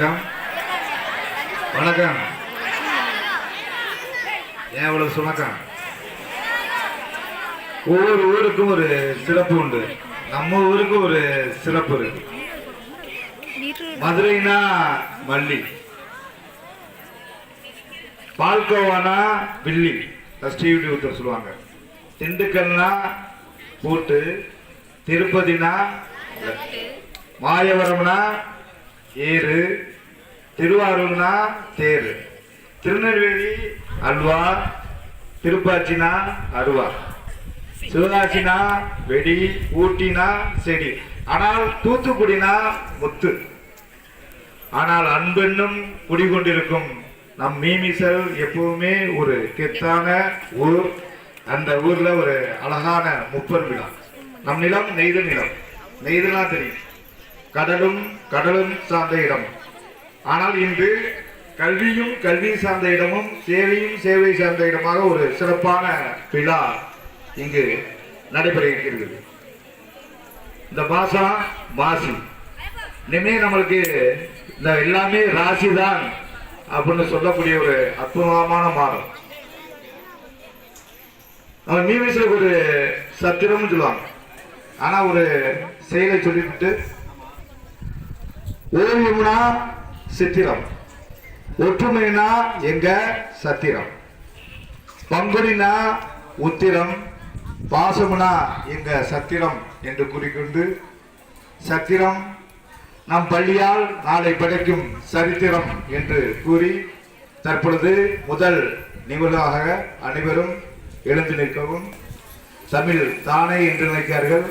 வணக்கம். வணக்கம். ஏன் இவ்வளவு சுணக்கம்? ஒவ்வொரு ஊருக்கும் ஒரு சிறப்பு உண்டு. நம்ம ஊருக்கு ஒரு சிறப்பு இருக்கு. மதுரைனா மல்லி. பால்கோவானா வில்லி. ஸ்டீவ் ஒருத்தர் சொல்லுவாங்க. திண்டுக்கல்னா பூட்டு திருப்பதினா மாயவரம்னா ஏறு. திருவாரூர்னா தேர். திருநெல்வேலி அல்வா. திருப்பாச்சினா அருவா. சிவகாசினா வெடி ஊட்டினா செடி. ஆனால் தூத்துக்குடினா முத்து. ஆனால் அன்பென்னும் குடிகொண்டிருக்கும் நம் மீமிசல் எப்பவுமே ஒரு கெத்தான ஊர். அந்த ஊர்ல ஒரு அழகான முப்பர் விழா. நம் நிலம் நெய்த நிலம். நெய்தலாம் தெரியும். கடலும் கடலும் சார்ந்த இடம். ஆனால் இன்று கல்வியும் கல்வி சார்ந்த இடமும் சேவையும் சேவை சார்ந்த இடமாக ஒரு சிறப்பான விழா இங்கு நடைபெற இருக்கிறது. இந்த மாசம் பாசி இனிமே நம்மளுக்கு இந்த எல்லாமே ராசி தான் அப்படின்னு சொல்லக்கூடிய ஒரு அற்புதமான மாதம். நம்ம மீமிஸ்ல ஒரு சத்திரம்னு சொல்லுவாங்க. ஆனால் ஒரு செயலை சொல்லிவிட்டு ஓவியம்னா சித்திரம். ஒற்றுமைனா எங்க? சத்திரம். பங்குனினா உத்திரம் பாசம்னா எங்க? சத்திரம் என்று கூறிக்கொண்டு சத்திரம் நம் பள்ளியால் நாளை படைக்கும் சரித்திரம் என்று கூறி தற்பொழுது முதல் நிகழ்வாக அனைவரும் எழுந்து நிற்கவும் தமிழ் தானே என்று நினைக்கிறார்கள்.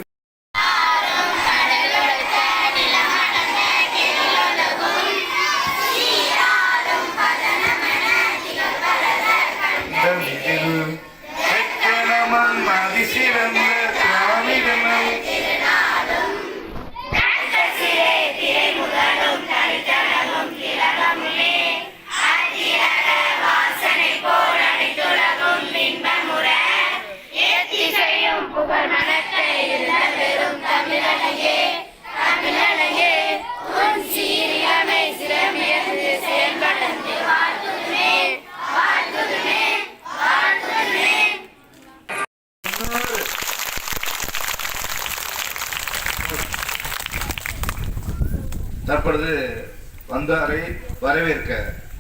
வந்தாரை வரவேற்க.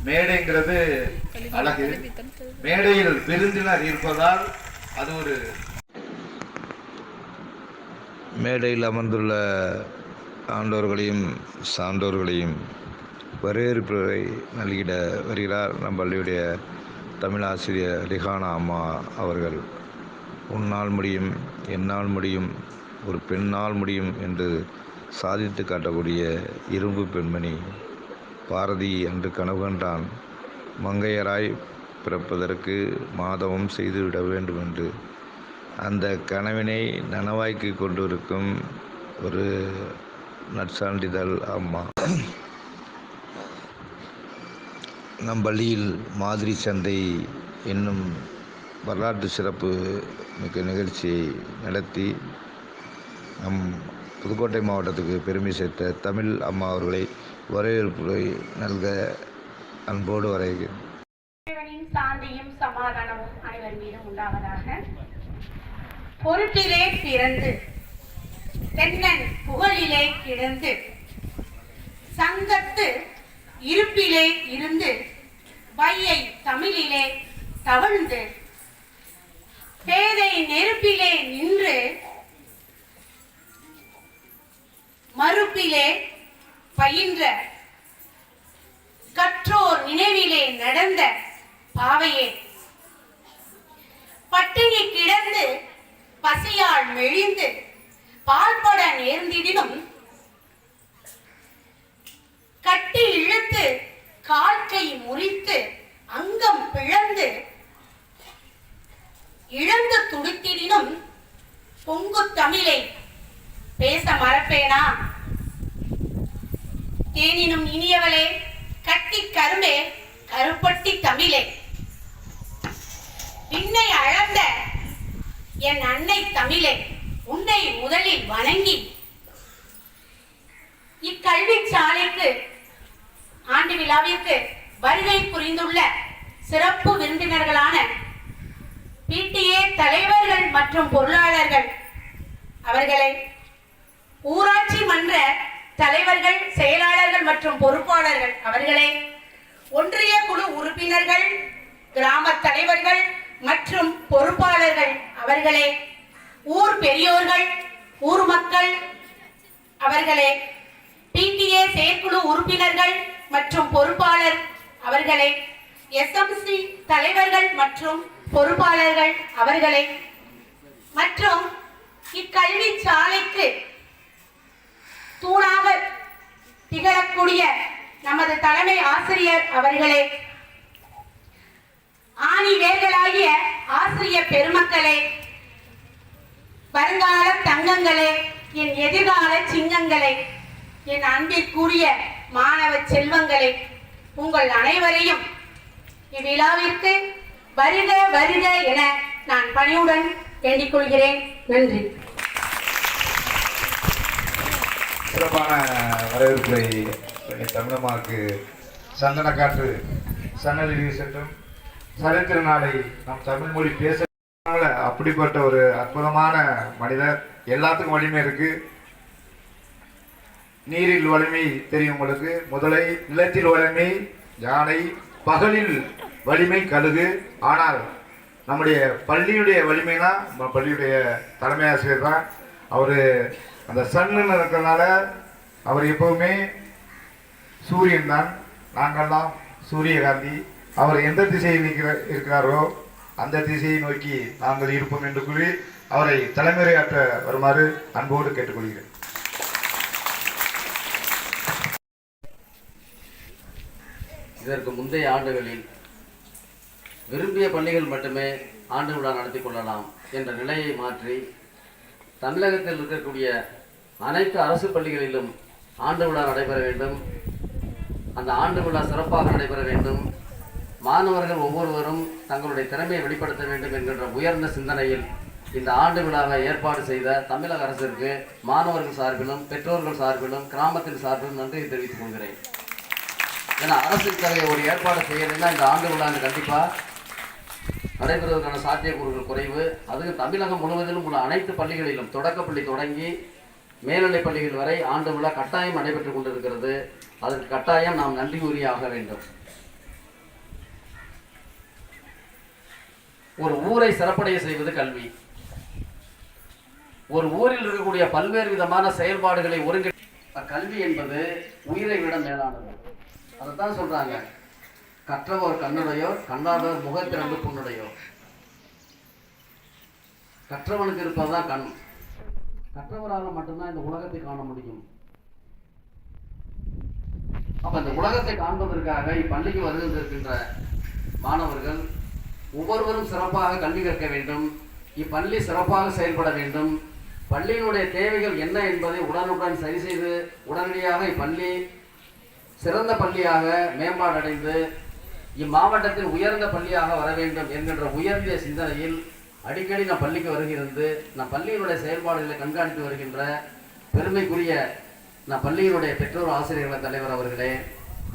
மேடைங்கிறது அழகு. மேடையில் விருந்தினர் இருப்பதால் அது ஒரு மேடையில் அமர்ந்துள்ள ஆண்டோர்களையும் சான்றோர்களையும் வரவேற்பை நல்கிட வருகிறார் நம் பள்ளியுடைய தமிழாசிரியர் ரிஹானா அம்மா அவர்கள். உன்னால் முடியும் என்னால் முடியும் ஒரு பெண்ணால் முடியும் என்று சாதித்து காட்டக்கூடிய இரும்பு பெண்மணி பாரதி என்று கனவு கண்டான். மங்கையராய் பிறப்பதற்கு மாதவம் செய்துவிட வேண்டும் என்று அந்த கனவினை நனவாக்கி கொண்டிருக்கும் ஒரு நற்சான்றிதழ் அம்மா. நம் பள்ளியில் மாதிரி சந்தை என்னும் வரலாற்று சிறப்பு மிக்க நிகழ்ச்சியை நடத்தி நம் புதுக்கோட்டை மாவட்டத்துக்கு பெருமை சேர்த்த தமிழ் அம்மா அவர்களை வரவேற்புரை நல்க அன்போடு வரைகிறேன். சாந்தியும் சமாதானமும் அனைவர் மீதும் உண்டாவதாக. பொருட்டிலே பிறந்து தென்னன் புகழிலே கிடந்து சங்கத்து இருப்பிலே இருந்து வையை தமிழிலே தவழ்ந்து பேதை நெருப்பிலே நின்று மறுப்பிலே பயின்ற கற்றோர் நினைவிலே நடந்த பாவையே. பட்டினி கிடந்து பசியால் மெழிந்து பால்பட நேர்ந்திடினும் கட்டி இழுத்து கால்கை முறித்து அங்கம் பிளந்து இழந்து துடித்திடினும் பொங்கு தமிழை பேச மறப்பேனா? தேனினும் இனியவளே கட்டி கரும்பே கருப்பட்டி தமிழே. விண்ணை அளந்த என் அன்னை தமிழே உன்னை முதலில் வணங்கி. இக்கல்வி சாலைக்கு ஆண்டு விழாவிற்கு வருகை புரிந்துள்ள சிறப்பு விருந்தினர்களான பிடிஏ தலைவர்கள் மற்றும் பொருளாளர்கள் அவர்களை ஊராட்சி மன்ற தலைவர்கள் செயலாளர்கள் மற்றும் பொறுப்பாளர்கள் அவர்களே ஒன்றிய குழு உறுப்பினர்கள் கிராம தலைவர்கள் மற்றும் பொறுப்பாளர்கள் அவர்களே ஊர் பெரியோர்கள் ஊர் மக்கள் அவர்களே பிடிஏ செயற்குழு உறுப்பினர்கள் மற்றும் பொறுப்பாளர் அவர்களே எஸ்எம்சி தலைவர்கள் மற்றும் பொறுப்பாளர்கள் அவர்களே. மற்றும் இக்கல்வி சாலைக்கு தூணாக திகழக்கூடிய நமது தலைமை ஆசிரியர் அவர்களே ஆணி வேர்களாகிய ஆசிரியர் பெருமக்களே வருங்கால தங்கங்களே என் எதிர்கால சிங்கங்களே என் அன்பிற்குரிய மாணவ செல்வங்களே உங்கள் அனைவரையும் இவ்விழாவிற்கு வருக வருக என நான் பணியுடன் வேண்டிக் கொள்கிறேன். நன்றி. சிறப்பான வரவேற்புரை பண்ணி சந்தன காற்று சன்னதி சென்றும். சரித்திர நாளை நம் தமிழ் மொழி பேச அப்படிப்பட்ட ஒரு அற்புதமான மனிதர். எல்லாத்துக்கும் வலிமை இருக்கு. நீரில் வலிமை தெரியும் உங்களுக்கு. முதலை நிலத்தில் வலிமை யானை பகலில் வலிமை கழுகு. ஆனால் நம்முடைய பள்ளியுடைய வலிமைனா நம்ம பள்ளியுடைய தலைமை ஆசிரியர் தான். அவர் அந்த சன்னு இருக்கிறதுனால அவர் எப்பவுமே சூரியன் தான் நாங்கள்லாம் சூரியகாந்தி. அவர் எந்த திசையில் நிற்கிற இருக்கிறாரோ அந்த திசையை நோக்கி நாங்கள் இருப்போம் என்று கூறி அவரை தலைமுறையாற்ற வருமாறு அன்போடு கேட்டுக்கொள்கிறேன். இதற்கு முந்தைய ஆண்டுகளில் விரும்பிய பள்ளிகள் மட்டுமே ஆண்டு விழா நடத்தி கொள்ளலாம் என்ற நிலையை மாற்றி தமிழகத்தில் இருக்கக்கூடிய அனைத்து அரசு பள்ளிகளிலும் ஆண்டு விழா நடைபெற வேண்டும். அந்த ஆண்டு விழா சிறப்பாக நடைபெற வேண்டும். மாணவர்கள் ஒவ்வொருவரும் தங்களுடைய திறமையை வெளிப்படுத்த வேண்டும் என்கின்ற உயர்ந்த சிந்தனையில் இந்த ஆண்டு விழாவை ஏற்பாடு செய்த தமிழக அரசிற்கு மாணவர்கள் சார்பிலும் பெற்றோர்கள் சார்பிலும் கிராமத்தின் சார்பிலும் நன்றியை தெரிவித்துக் கொள்கிறேன். ஏன்னா அரசு இத்தகைய ஒரு ஏற்பாடு செய்யலைன்னா இந்த ஆண்டு விழா கண்டிப்பாக நடைபெறுவதற்கான சாத்தியக்கூறுகள் குறைவு. அதுவும் தமிழகம் முழுவதிலும் உள்ள அனைத்து பள்ளிகளிலும் தொடக்கப்பள்ளி தொடங்கி மேல்நிலைப் பள்ளிகள் வரை ஆண்டு விழா கட்டாயம் நடைபெற்றுக் கொண்டிருக்கிறது. அதற்கு கட்டாயம் நாம் நன்றி கூறியாக வேண்டும். ஒரு ஊரை சிறப்படைய செய்வது கல்வி. ஒரு ஊரில் இருக்கக்கூடிய பல்வேறு விதமான செயல்பாடுகளை ஒருங்கி கல்வி என்பது உயிரை விட மேலானது. அதைத்தான் சொல்றாங்க. கற்றவர் கண்ணுடையோர் கண்ணாதவர் முகத்திறந்து புண்ணுடையோர். கற்றவனுக்கு இருப்பதுதான் கண். கற்றவரால் மட்டும்தான் இந்த உலகத்தை காண முடியும். அப்ப இந்த உலகத்தை காண்பதற்காக இப்பள்ளிக்கு வருகின்ற மாணவர்கள் ஒவ்வொருவரும் சிறப்பாக கல்வி கற்க வேண்டும். இப்பள்ளி சிறப்பாக செயல்பட வேண்டும். பள்ளியினுடைய தேவைகள் என்ன என்பதை உடனுடன் சரி செய்து உடனடியாக இப்பள்ளி சிறந்த பள்ளியாக மேம்பாடடைந்து இம்மாவட்டத்தில் உயர்ந்த பள்ளியாக வர வேண்டும் என்கின்ற உயர்ந்த சிந்தனையில் அடிக்கடி நான் பள்ளிக்கு வருகிறது நான் பள்ளியினுடைய செயல்பாடுகளை கண்காணித்து வருகின்ற பெருமைக்குரிய நான் பள்ளியினுடைய பெற்றோர் ஆசிரியர்கள் தலைவர் அவர்களே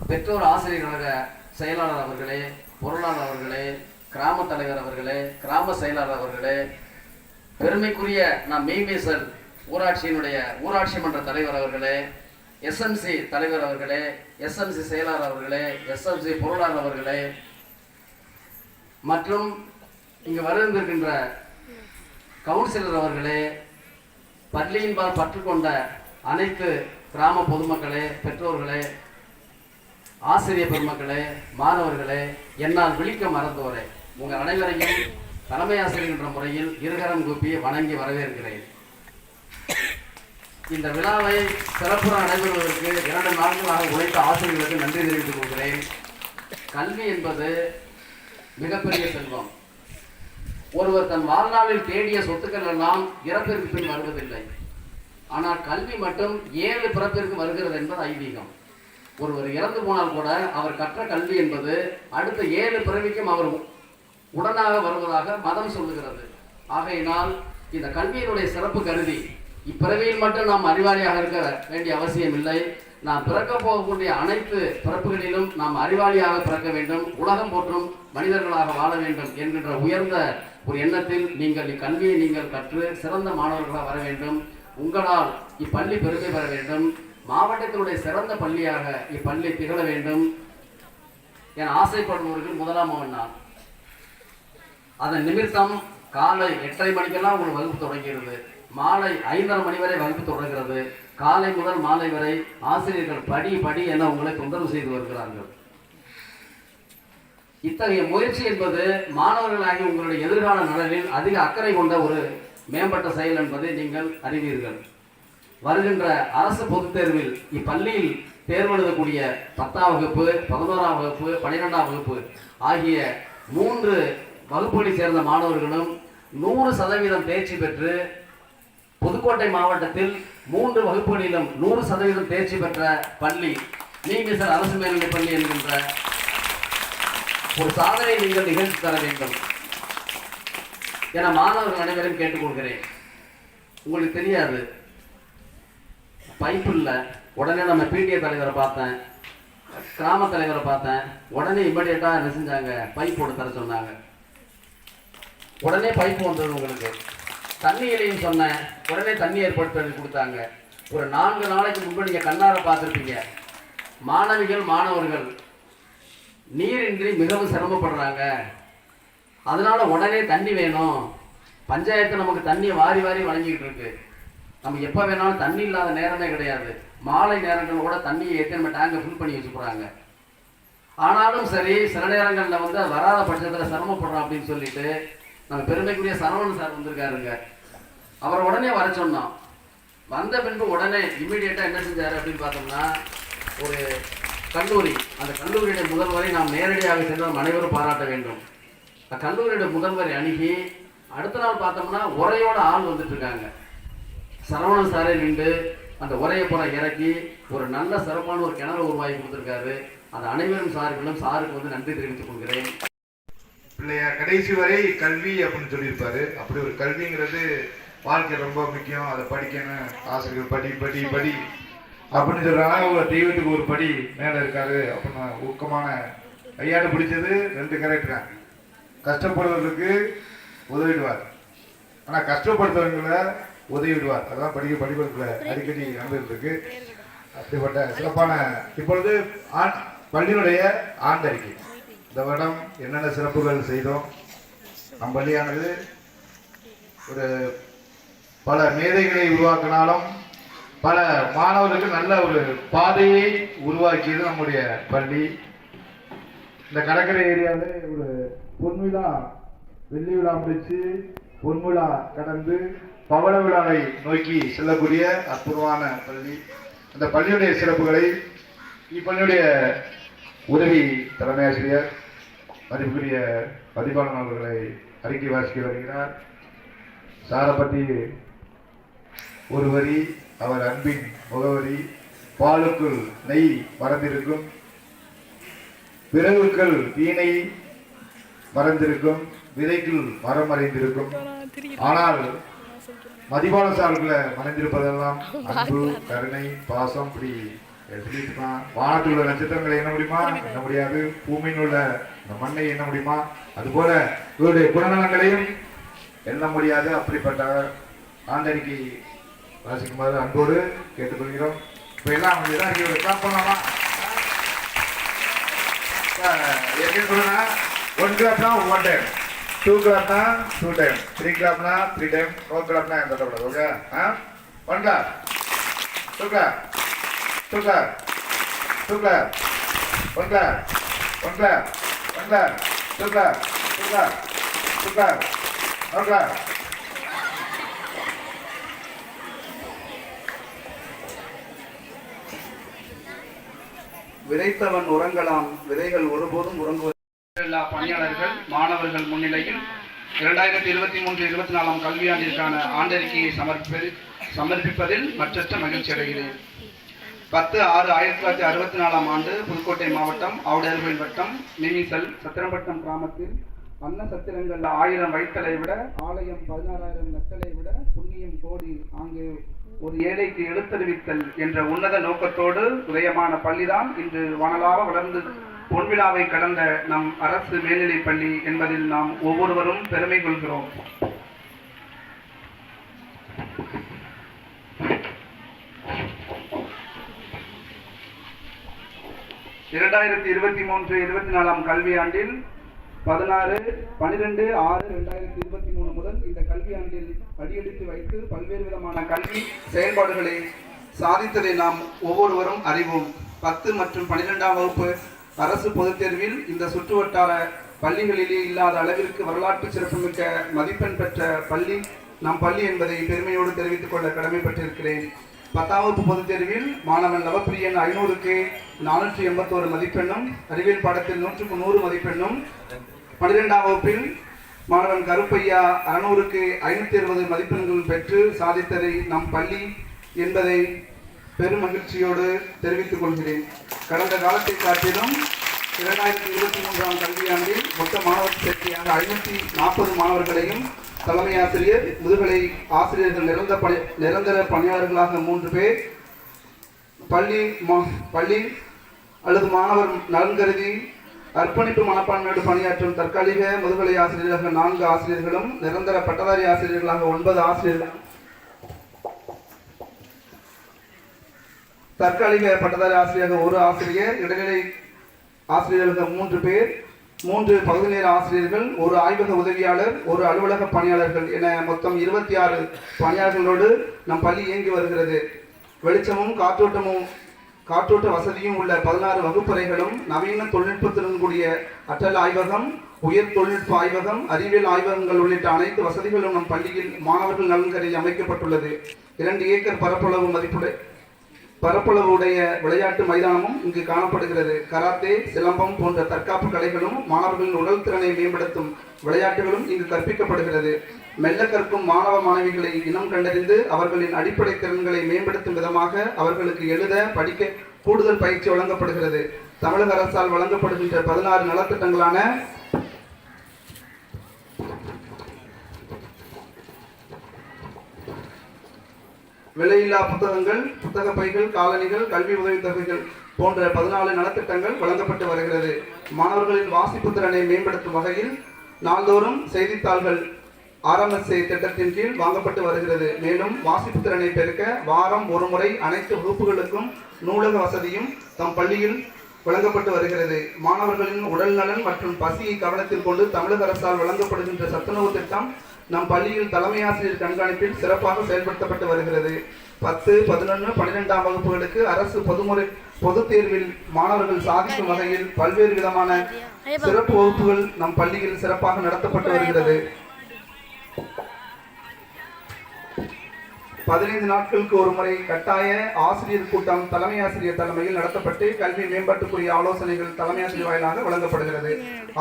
பெற்றோர் ஆசிரியர்கழக செயலாளர் அவர்களே பொருளாளர் அவர்களே கிராம தலைவர் அவர்களே கிராம செயலாளர் அவர்களே பெருமைக்குரிய நான் மெய்மேசல் ஊராட்சியினுடைய ஊராட்சி மன்ற தலைவர் அவர்களே எஸ்எம்சி தலைவர் அவர்களே எஸ்எம்சி செயலாளர் அவர்களே எஸ்எம்சி பொருளாளர் அவர்களே மற்றும் இங்கு வரவிருந்திருக்கின்ற கவுன்சிலர் அவர்களே பள்ளியின்பால் பற்றுக்கொண்ட அனைத்து கிராம பொதுமக்களே பெற்றோர்களே ஆசிரியர் பெருமக்களே மாணவர்களே என்னால் விழிக்க மறந்தோரே. உங்கள் அனைவரையும் தலைமை ஆசிரியர் என்ற முறையில் இருகரம் கூப்பி வணங்கி வரவேற்கிறேன். இந்த விழாவை சிறப்புற நடைபெறுவதற்கு இரண்டு நாட்களாக உழைத்த ஆசிரியர்களுக்கு நன்றி தெரிவித்துக் கொள்கிறேன். கல்வி என்பது மிகப்பெரிய செல்வம். ஒருவர் தன் வாழ்நாளில் தேடிய சொத்துக்கள் எல்லாம் இறப்பிற்கு பின் வருவதில்லை. ஆனால் கல்வி மட்டும் ஏழு பிறப்பிற்கு வருகிறது என்பது ஐதீகம். ஒருவர் இறந்து போனால் கூட அவர் கற்ற கல்வி என்பது அடுத்த ஏழு பிறவிக்கும் அவர் உடனாக வருவதாக மதம் சொல்லுகிறது. ஆகையினால் இந்த கல்வியினுடைய சிறப்பு கருதி இப்பிறவியில் மட்டும் நாம் அறிவாளியாக இருக்க வேண்டிய அவசியம் இல்லை நாம் பிறக்க போகக்கூடிய அனைத்து பிறப்புகளிலும் நாம் அறிவாளியாக பிறக்க வேண்டும் உலகம் போற்றும் மனிதர்களாக வாழ வேண்டும் என்கின்ற உயர்ந்த ஒரு எண்ணத்தில் நீங்கள் இக்கல்வியை நீங்கள் கற்று சிறந்த மாணவர்களாக வர வேண்டும். உங்களால் இப்பள்ளி பெருமை பெற வேண்டும். மாவட்டத்தினுடைய சிறந்த பள்ளியாக இப்பள்ளி திகழ வேண்டும். என ஆசைப்படுபவர்கள் முதலாம் அவன் நான். அதன் நிமித்தம் காலை எட்டரை மணிக்கெல்லாம் உங்கள் வகுப்பு தொடங்குகிறது. மாலை ஐந்தரை மணி வரை வகுப்பு தொடங்குகிறது. காலை முதல் மாலை வரை ஆசிரியர்கள் படி படி என உங்களை தொந்தரவு செய்து வருகிறார்கள். இத்தகைய முயற்சி என்பது மாணவர்களாகி உங்களுடைய எதிர்கால நலனில் அதிக அக்கறை கொண்ட ஒரு மேம்பட்ட செயல் என்பதை நீங்கள் அறிவீர்கள். வருகின்ற அரசு பொதுத் தேர்வில் இப்பள்ளியில் தேர்வு எழுதக்கூடிய பத்தாம் வகுப்பு பதினோராம் வகுப்பு பன்னிரெண்டாம் வகுப்பு ஆகிய மூன்று வகுப்புகளைச் சேர்ந்த மாணவர்களும் நூறு சதவீதம் தேர்ச்சி பெற்று புதுக்கோட்டை மாவட்டத்தில் மூன்று வகுப்புகளிலும் நூறு சதவீதம் தேர்ச்சி பெற்ற பள்ளி நீமிசல் அரசு மேல்நிலைப் பள்ளி என்கின்ற ஒரு சாதனை நீங்கள் நிகழ்ச்சி தர வேண்டும் என மாணவர்கள் அனைவரும் கேட்டுக்கொள்கிறேன். உங்களுக்கு தெரியாது. பைப்பு இல்லை. உடனே நம்ம பிடிஏ தலைவரை பார்த்தேன். கிராம தலைவரை பார்த்தேன். உடனே இம்மிடியட்டாக என்ன செஞ்சாங்க? பைப் போட்டு தர சொன்னாங்க. உடனே பைப் வந்தது உங்களுக்கு. தண்ணியிலையும் சொன்னேன். உடனே தண்ணி ஏற்படுத்தி கொடுத்தாங்க. ஒரு நான்கு நாளைக்கு முன்பு நீங்கள் கண்ணார பார்த்துருப்பீங்க. மாணவிகள் மாணவர்கள் நீரின்றி மிகவும் சிரமப்படுறாங்க. அதனால உடனே தண்ணி வேணும். பஞ்சாயத்து நமக்கு தண்ணியை வாரி வாரி வழங்கிக்கிட்டு இருக்கு. நம்ம எப்போ வேணாலும் தண்ணி இல்லாத நேரமே கிடையாது. மாலை நேரங்கள் கூட தண்ணியை ஏற்றி நம்ம டேங்கை ஃபில் பண்ணி வச்சுக்கிறாங்க. ஆனாலும் சரி சில நேரங்களில் வந்து வராத பட்சத்தில் சிரமப்படுறோம் அப்படின்னு சொல்லிட்டு நம்ம பெருமைக்குரிய சரவணன் சார் வந்திருக்காருங்க. அவர் உடனே வர சொன்னோம் வந்த பின்பு உடனே இம்மிடியேட்டாக என்ன செஞ்சார் அப்படின்னு பார்த்தோம்னா ஒரு கல்லூரி அந்த கல்லூரியுடைய முதல்வரை நாம் நேரடியாக சென்று நாம் அனைவரும் பாராட்ட வேண்டும். அந்த கல்லூரியுடைய முதல்வரை அணுகி அடுத்த நாள் பார்த்தோம்னா உரையோட ஆள் வந்துட்டு இருக்காங்க சரவணன் சாரே நின்று அந்த உரையை போல இறக்கி ஒரு நல்ல சிறப்பான ஒரு கிணறு உருவாகி கொடுத்துருக்காரு. அந்த அனைவரும் சார்பிலும் சாருக்கு வந்து நன்றி தெரிவித்துக் கொள்கிறேன். பிள்ளையார் கடைசி வரை கல்வி அப்படின்னு சொல்லியிருப்பாரு. அப்படி ஒரு கல்விங்கிறது வாழ்க்கை ரொம்ப முக்கியம். அதை படிக்கணும். ஆசிரியர் படி படி படி. அப்படின்னு சொல்றாங்க ஒரு தெய்வத்துக்கு ஒரு படி மேலே இருக்காரு அப்படின்னு ஊக்கமான கையாடு பிடிச்சது ரெண்டு கரெக்டுங்க கஷ்டப்படுறவர்களுக்கு உதவிடுவார். ஆனால் கஷ்டப்படுத்துறவங்கள உதவிடுவார். அதான் படிக்க படிப்பதில் அடிக்கடி நடந்துருக்கு அப்படிப்பட்ட சிறப்பான இப்பொழுது ஆண் பள்ளியினுடைய ஆண்டறிக்கை. இந்த வருடம் என்னென்ன சிறப்புகள் செய்தோம்? நம் பள்ளியானது ஒரு பல மேதைகளை உருவாக்கினாலும் பல மாணவர்களுக்கு நல்ல ஒரு பாதையை உருவாக்கியது நம்முடைய பள்ளி. இந்த கடற்கரை ஏரியாவில் ஒரு பொன்விழா வெள்ளி விழா முடிச்சு பொன்விழா கடந்து பவள விழாவை நோக்கி செல்லக்கூடிய அற்புதமான பள்ளி. அந்த பள்ளியுடைய சிறப்புகளை இப்பள்ளியுடைய உதவி தலைமை ஆசிரியர் மதிப்புக்குரிய பதிப்பாளன் அவர்களை அறிக்கை வாசிக்க வருகிறார். சாரை பற்றி ஒரு வரி அவர் அன்பின் முகவரி பாலுக்குள் நெய் மறந்திருக்கும் பிறகுக்குள் வீணை மறந்திருக்கும் விதைக்குள் மரம் மறைந்திருக்கும் ஆனால் மதிப்பான சார்பில் மறைந்திருப்பதெல்லாம் அன்பு கருணை பாசம் இப்படி வானத்தில் உள்ள நட்சத்திரங்களை என்ன முடியுமா? என்ன முடியாது? பூமியில் உள்ள இந்த மண்ணை என்ன முடியுமா? அதுபோல இவருடைய குணநலங்களையும் எண்ண முடியாது. அப்படிப்பட்ட ஆண்டறிக்கை வாசிக்குமாறு அன்போடு கேட்டுக்கொள்கிறோம். இப்போ எல்லாம் அவங்க தான் இங்கே கிளாப் பண்ணலாமா? எப்படி சொல்லுங்க ஒன் கிளாப்னா ஒன் டைம் டூ கிளாப்னா டூ டைம் த்ரீ கிளாப்னா த்ரீ டைம் ஃபோர் கிளாப்னா எந்த தடவை ஓகே ஆ? One clap two clap two clap two clap one clap one clap one clap two clap two clap two clap one clap விதைத்தவன் உறங்கலாம். விதைகள் ஒருபோதும் உறங்குவது எல்லா பணியாளர்கள் மாணவர்கள் முன்னிலையில் இரண்டாயிரத்தி இருபத்தி மூன்று இருபத்தி நாலாம் கல்வியாண்டிற்கான ஆண்டறிக்கையை சமர்ப்பி சமர்ப்பிப்பதில் மற்றற்ற மகிழ்ச்சி அடைகிறேன். பத்து ஆறு ஆயிரத்தி தொள்ளாயிரத்தி அறுபத்தி நாலாம் ஆண்டு புதுக்கோட்டை மாவட்டம் ஆவுடையர்கோயில் வட்டம் மினிசல் சத்திரம்பட்டம் கிராமத்தில் அன்ன சத்திரங்கள் ஆயிரம் வைத்தலை விட ஆலயம் பதினாறாயிரம் நத்தலை விட புண்ணியம் கோடி ஆங்கே ஒரு ஏழைக்கு எழுத்தறிவித்தல் என்ற உன்னத நோக்கத்தோடு உதயமான பள்ளிதான் இன்று வானலாக வளர்ந்து பொன்விழாவை கடந்த நம் அரசு மேல்நிலைப் பள்ளி என்பதில் நாம் ஒவ்வொருவரும் பெருமை கொள்கிறோம். இரண்டாயிரத்தி இருபத்தி மூன்று இருபத்தி நாலாம் கல்வியாண்டில் பதினாறு பனிரெண்டு ஆறு ரெண்டாயிரத்தி இருபத்தி மூணு முதல் இந்த கல்வியாண்டில் அடியெடுத்து வைத்து பல்வேறு விதமான கல்வி செயல்பாடுகளை சாதித்ததை நாம் ஒவ்வொருவரும் அறிவோம். பத்து மற்றும் பனிரெண்டாம் வகுப்பு அரசு பொதுத் தேர்வில் இந்த சுற்றுவட்டார பள்ளிகளிலே இல்லாத அளவிற்கு வரலாற்று சிறப்புமிக்க மதிப்பெண் பெற்ற பள்ளி நம் பள்ளி என்பதை பெருமையோடு தெரிவித்துக் கொள்ள கடமைப்பட்டிருக்கிறேன். பத்தாம் வகுப்பு பொதுத் தேர்வில் மாணவன் நவப்பிரியன் ஐநூறுக்கு நானூற்றி எண்பத்தோரு மதிப்பெண்ணும் அறிவியல் பாடத்தில் நூற்றுக்கு நூறு மதிப்பெண்ணும் பனிரெண்டாம் வகுப்பில் மாணவன் கருப்பையா அறுநூறுக்கு ஐநூற்றி அறுபது மதிப்பெண்கள் பெற்று சாதித்ததை நம் பள்ளி என்பதை பெரும் மகிழ்ச்சியோடு தெரிவித்துக் கொள்கிறேன். கடந்த காலத்தை காட்டிலும் இரண்டாயிரத்தி இருபத்தி மூன்றாம் கல்வியாண்டில் மொத்த மாணவர் சேர்க்கையாக ஐநூற்றி நாற்பது மாணவர்களையும் தலைமை ஆசிரியர் முதுகலை ஆசிரியர்கள் நிரந்தர பணி நிரந்தர பணியாளர்களாக மூன்று பேர் பள்ளி மா- பள்ளி அல்லது மாணவர் நலன் கருதி அர்ப்பணிப்பு மனப்பான்மையோடு பணியாற்றும் தற்காலிக முதுகலை ஆசிரியர்களாக நான்கு ஆசிரியர்களும் நிரந்தர பட்டதாரி ஆசிரியர்களாக ஒன்பது ஆசிரியர்களும் தற்காலிக பட்டதாரி ஆசிரியராக ஒரு ஆசிரியர் இடைநிலை ஆசிரியர்கள் மூன்று பேர் மூன்று பகுதி நேர ஆசிரியர்கள் ஒரு ஆய்வக உதவியாளர் ஒரு அலுவலக பணியாளர்கள் என மொத்தம் இருபத்தி ஆறு பணியாளர்களோடு நம் பள்ளி இயங்கி வருகிறது. வெளிச்சமும் காற்றோட்டமும் காற்றோட்ட வசதியும் உள்ள பதினாறு வகுப்பறைகளும் நவீன தொழில்நுட்பத்துடன் கூடிய அட்டல் ஆய்வகம் உயர் தொழில்நுட்ப ஆய்வகம் அறிவியல் ஆய்வகங்கள் உள்ளிட்ட அனைத்து வசதிகளும் நம் பள்ளியில் மாணவர்கள் நலன் அமைக்கப்பட்டுள்ளது. இரண்டு ஏக்கர் பரப்பளவு மதிப்புடைய பரப்பளவுடைய விளையாட்டு மைதானமும் இங்கு காணப்படுகிறது. கராத்தே சிலம்பம் போன்ற தற்காப்பு கலைகளும் மாணவர்களின் உடல் திறனை மேம்படுத்தும் விளையாட்டுகளும் இங்கு கற்பிக்கப்படுகிறது. மெல்ல கற்கும் மாணவ மாணவிகளை இனம் கண்டறிந்து அவர்களின் அடிப்படை திறன்களை மேம்படுத்தும் விதமாக அவர்களுக்கு எழுத படிக்க கூடுதல் பயிற்சி வழங்கப்படுகிறது. தமிழக அரசால் வழங்கப்படுகின்ற பதினாறு நலத்திட்டங்களான விலையில்லா புத்தகங்கள் புத்தக பைகள் காலணிகள் கல்வி உதவித்தொகைகள் போன்ற பதினாலு நலத்திட்டங்கள் வழங்கப்பட்டு வருகிறது. மாணவர்களின் வாசிப்பு திறனை மேம்படுத்தும் வகையில் நாள்தோறும் செய்தித்தாள்கள் ஆர்எம்எஸ்ஏ திட்டத்தின் கீழ் வாங்கப்பட்டு வருகிறது. மேலும் வாசிப்பு திறனை பெருக்க வாரம் ஒரு முறை அனைத்து வகுப்புகளுக்கும் நூலக வசதியும் தம் பள்ளியில் வழங்கப்பட்டு வருகிறது. மாணவர்களின் உடல் நலன் மற்றும் பசியை கவனத்தில் கொண்டு தமிழக அரசால் வழங்கப்படுகின்ற சத்துணவு திட்டம் நம் பள்ளியில் தலைமை ஆசிரியர் கண்காணிப்பில் சிறப்பாக செயல்படுத்தப்பட்டு வருகிறது. பத்து பதினொன்று பன்னிரெண்டாம் வகுப்புகளுக்கு அரசு பொதுமுறை பொதுத் தேர்வில் மாணவர்கள் சாதிக்கும் வகையில் பல்வேறு விதமான சிறப்பு வகுப்புகள் நம் பள்ளியில் சிறப்பாக நடத்தப்பட்டு வருகிறது. பதினைந்து நாட்களுக்கு ஒரு முறை கட்டாய ஆசிரியர் கூட்டம் தலைமை ஆசிரியர் தலைமையில் நடத்தப்பட்டு கல்வி மேம்பாட்டுக்குரிய ஆலோசனைகள் தலைமை ஆசிரியர் வாயிலாக வழங்கப்படுகிறது.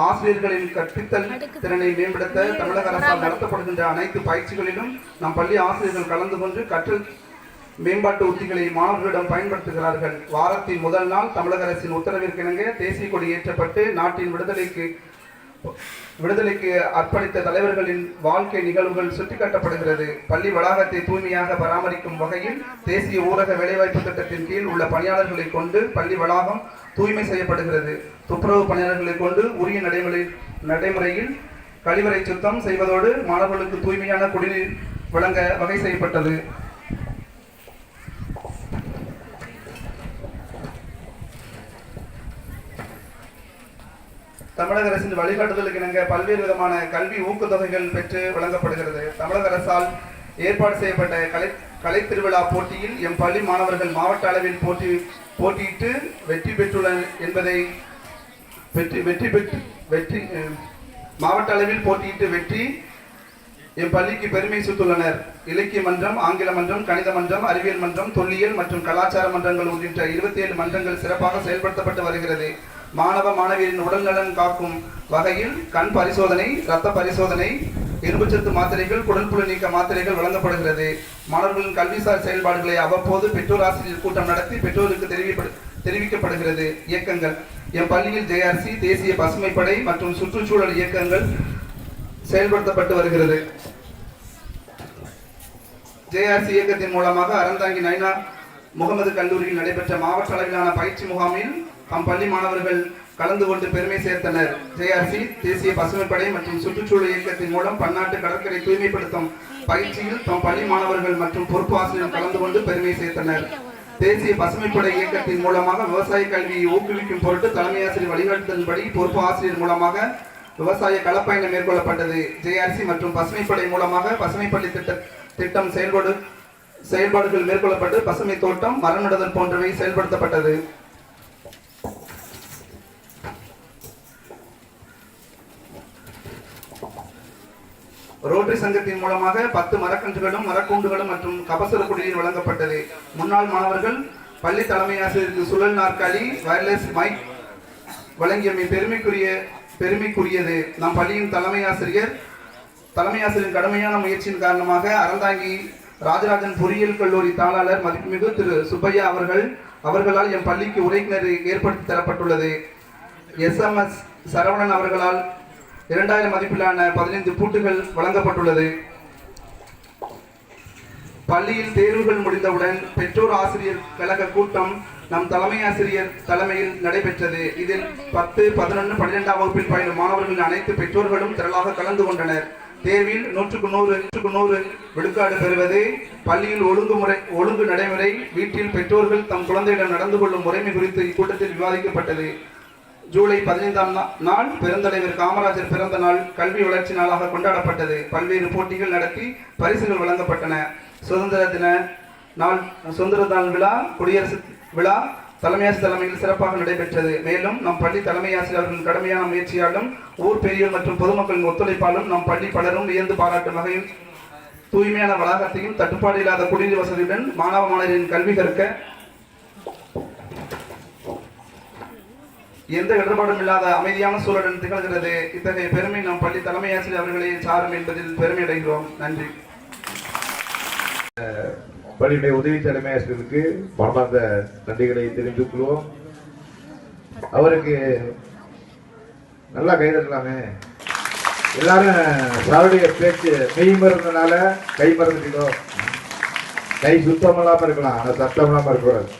ஆசிரியர்களின் கற்பித்தல் திறனை மேம்படுத்த தமிழக அரசால் நடத்தப்படுகின்ற அனைத்து பயிற்சிகளிலும் நம் பள்ளி ஆசிரியர்கள் கலந்து கொண்டு கற்றல் மேம்பாட்டு உத்திகளை மாணவர்களிடம் பயன்படுத்துகிறார்கள். வாரத்தின் முதல் நாள் தமிழக அரசின் உத்தரவிற்கிணங்க தேசிய கொடி ஏற்றப்பட்டு நாட்டின் விடுதலைக்கு விடுதலைக்கு அர்ப்பணித்த தலைவர்களின் வாழ்க்கை நிகழ்வுகள் சுட்டிக்காட்டப்படுகிறது. பள்ளி வளாகத்தை தூய்மையாக பராமரிக்கும் வகையில் தேசிய ஊரக வேலைவாய்ப்பு திட்டத்தின் கீழ் உள்ள பணியாளர்களை கொண்டு பள்ளி வளாகம் தூய்மை செய்யப்படுகிறது. துப்புரவு பணியாளர்களை கொண்டு உரிய நடைமுறை நடைமுறையில் கழிவறை சுத்தம் செய்வதோடு மாணவர்களுக்கு தூய்மையான குடிநீர் வழங்க வகை செய்யப்பட்டது. தமிழக அரசின் வழிகாட்டுதலுக்கு இணங்க பல்வேறு விதமான கல்வி ஊக்கத்தொகைகள் பெற்று வழங்கப்படுகிறது. தமிழக அரசால் ஏற்பாடு செய்யப்பட்ட கலை கலை திருவிழா போட்டியில் எம் பள்ளி மாணவர்கள் மாவட்ட அளவில் போட்டி போட்டியிட்டு வெற்றி பெற்றுள்ளனர் என்பதை வெற்றி வெற்றி பெற்று வெற்றி மாவட்ட அளவில் போட்டியிட்டு வெற்றி என் பள்ளிக்கு பெருமை சேர்த்துள்ளனர். இலக்கிய மன்றம் ஆங்கில மன்றம் கணித மன்றம் அறிவியல் மன்றம் தொல்லியல் மற்றும் கலாச்சார மன்றங்கள் உள்ளிட்ட இருபத்தி ஏழு மன்றங்கள் சிறப்பாக செயல்படுத்தப்பட்டு வருகிறது. மாணவ மாணவியரின் உடல்நலன் காக்கும் வகையில் கண் பரிசோதனை இரத்த பரிசோதனை இரும்புச்சத்து மாத்திரைகள் குடல்புழு நீக்க மாத்திரைகள் வழங்கப்படுகிறது. மாணவர்களின் கல்விசார் செயல்பாடுகளை அவ்வப்போது பெற்றோர் ஆசிரியர் கூட்டம் நடத்தி பெற்றோருக்கு தெரிவிப்படு தெரிவிக்கப்படுகிறது. இயக்கங்கள். என் பள்ளியில் ஜேஆர்சி தேசிய பசுமைப்படை மற்றும் சுற்றுச்சூழல் இயக்கங்கள் செயல்படுத்தப்பட்டு வருகிறது. ஜேஆர்சி இயக்கத்தின் மூலமாக அறந்தாங்கி நைனா முகமது கல்லூரியில் நடைபெற்ற மாவட்ட அளவிலான பயிற்சி முகாமில் தம் பள்ளி மாணவர்கள் கலந்து கொண்டு பெருமை சேர்த்தனர். ஜேஆர்சி தேசிய பசுமைப்படை மற்றும் சுற்றுச்சூழல் இயக்கத்தின் மூலம் பன்னாட்டு கடற்கரை தூய்மைப்படுத்தும் பயிற்சியில் தம் பள்ளி மாணவர்கள் மற்றும் பொறுப்பு ஆசிரியர் கலந்து கொண்டு பெருமை சேர்த்தனர். தேசிய பசுமைப்படை இயக்கத்தின் மூலமாக விவசாய கல்வியை ஊக்குவிக்கும் பொருட்டு தலைமை ஆசிரியர் வழிகாட்டுதலின்படி பொறுப்பு ஆசிரியர் மூலமாக விவசாய களப்பயணம் மேற்கொள்ளப்பட்டது. ஜேஆர்சி மற்றும் பசுமைப்படை மூலமாக பசுமைப்பள்ளி திட்ட திட்டம் செயல்படு செயல்பாடுகள் மேற்கொள்ளப்பட்டு பசுமை தோட்டம் மரம் நடுதல் போன்றவை செயல்படுத்தப்பட்டது. ரோட்டரி சங்கத்தின் மூலமாக பத்து மரக்கன்றுகளும் மரக்கூண்டுகளும் மற்றும் கபசுர குடிநீர் வழங்கப்பட்டது. முன்னாள் மாணவர்கள் பள்ளி தலைமை ஆசிரியருக்கு சுழல் நாற்காலி வயர்லெஸ் மைக் வழங்கியமை பெருமைக்குரிய பெருமைக்குரியது. நம் பள்ளியின் தலைமை ஆசிரியர் தலைமை ஆசிரியரின் கடுமையான முயற்சியின் காரணமாக அறந்தாங்கி ராஜராஜன் பொறியியல் கல்லூரி தாளாளர் மதிப்புமிகு திரு சுப்பையா அவர்கள் அவர்களால் எம் பள்ளிக்கு உரைக்கிணறு ஏற்படுத்தி தரப்பட்டுள்ளது. எஸ்எம்எஸ் சரவணன் அவர்களால் இரண்டாயிரம் மதிப்பிலான பதினைந்து பூட்டுகள் வழங்கப்பட்டுள்ளது. பள்ளியில் தேர்வுகள் முடிந்தவுடன் பெற்றோர் ஆசிரியர் கழக கூட்டம் நம் தலைமை ஆசிரியர் தலைமையில் நடைபெற்றது. இதில் பத்து பதினொன்று பன்னிரெண்டாம் வகுப்பில் பயிலும் மாணவர்களின் அனைத்து பெற்றோர்களும் திரளாக கலந்து கொண்டனர். தேர்வில் நூற்றுக்கு நூறு நூற்றுக்கு நூறு விழுக்காடு பெறுவது பள்ளியில் ஒழுங்குமுறை ஒழுங்கு நடைமுறை வீட்டில் பெற்றோர்கள் தம் குழந்தையிடம் நடந்து கொள்ளும் முறைமை குறித்து இக்கூட்டத்தில் விவாதிக்கப்பட்டது. ஜூலை பதினைந்தாம் நாள் பெருந்தலைவர் காமராஜர் பிறந்த நாள் கல்வி வளர்ச்சி நாளாக கொண்டாடப்பட்டது. பல்வேறு போட்டிகள் நடத்தி பரிசுகள் வழங்கப்பட்டன. சுதந்திர தின நாள் சுதந்திர நாள் விழா குடியரசு விழா தலைமையாசிரியர் தலைமையில் சிறப்பாக நடைபெற்றது. மேலும் நம் பள்ளி தலைமையாசிரியர்களின் கடுமையான முயற்சியாலும் ஊர் பெரியோர் மற்றும் பொதுமக்களின் ஒத்துழைப்பாலும் நம் பள்ளி பலரும் வியந்து பாராட்டும் வகையில் தூய்மையான வளாகத்தையும் தட்டுப்பாடு இல்லாத குடிநீர் வசதியுடன் மாணவ மாணவரின் கல்வி கற்க எந்த இடர்பாடும் இல்லாத அமைதியான சூழலுடன் திகழ்கிறது. இத்தகைய பெருமை நம் பள்ளி தலைமை ஆசிரியர் அவர்களே சாரும் என்பதில் பெருமை அடைகிறோம் நன்றி பள்ளியுடைய உதவி தலைமை ஆசிரியருக்கு மனமார்ந்த நன்றிகளை தெரிவித்துக் கொள்வோம். அவருக்கு நல்லா கைதட்டலாமே எல்லாரும் சாருடைய பேச்சு மெய் மருந்தனால கை மறந்துட்டோம் கை சுத்தம் இல்லாம இருக்கலாம் ஆனால் சத்தம் இல்லாமல் இருக்கக்கூடாது.